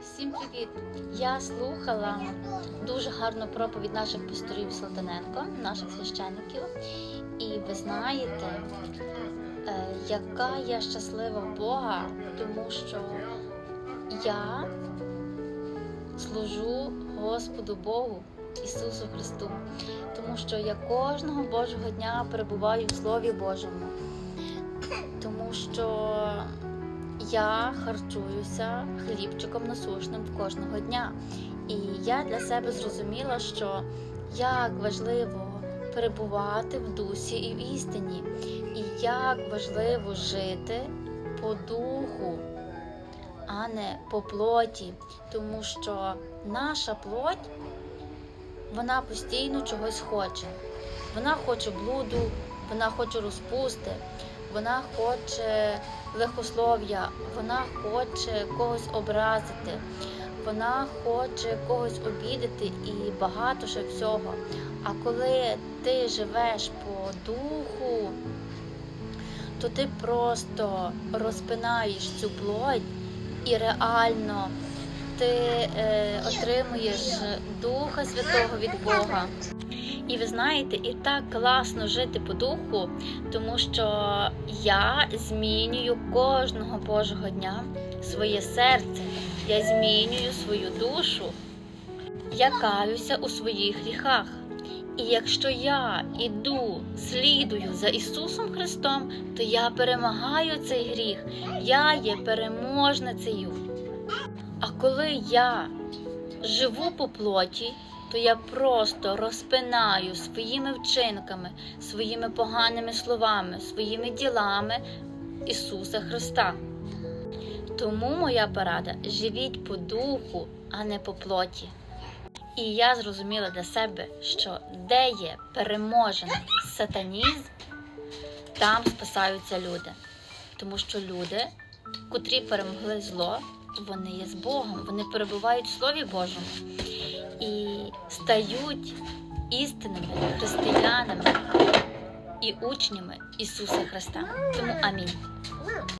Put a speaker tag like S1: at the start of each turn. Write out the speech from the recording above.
S1: Всім привіт! Я слухала дуже гарну проповідь наших пасторів Салтаненко, наших священників. І ви знаєте, е, яка я щаслива в Бога, тому що я служу Господу Богу Ісусу Христу, тому що я кожного Божого дня перебуваю в Слові Божому, тому що я харчуюся хлібчиком насушним кожного дня. І я для себе зрозуміла, що як важливо перебувати в дусі і в істині, і як важливо жити по духу, а не по плоті, тому що наша плоть вона постійно чогось хоче. Вона хоче блуду, вона хоче розпусти, вона хоче лихослов'я, вона хоче когось образити, вона хоче когось обідати і багато ще всього. А коли ти живеш по духу, то ти просто розпинаєш цю плоть і реально ти е, отримуєш Духа Святого від Бога. І ви знаєте, і так класно жити по духу, тому що я змінюю кожного Божого дня своє серце, я змінюю свою душу, я каюся у своїх гріхах. І якщо я іду, слідую за Ісусом Христом, то я перемагаю цей гріх, я є переможницею. А коли я живу по плоті, то я просто розпинаю своїми вчинками, своїми поганими словами, своїми ділами Ісуса Христа. Тому моя порада живіть по духу, а не по плоті. І я зрозуміла для себе, що де є переможений сатанізм, там спасаються люди. Тому що люди, котрі перемогли зло, вони є з Богом, вони перебувають в Слові Божому і стають істинними християнами і учнями Ісуса Христа. Тому амінь.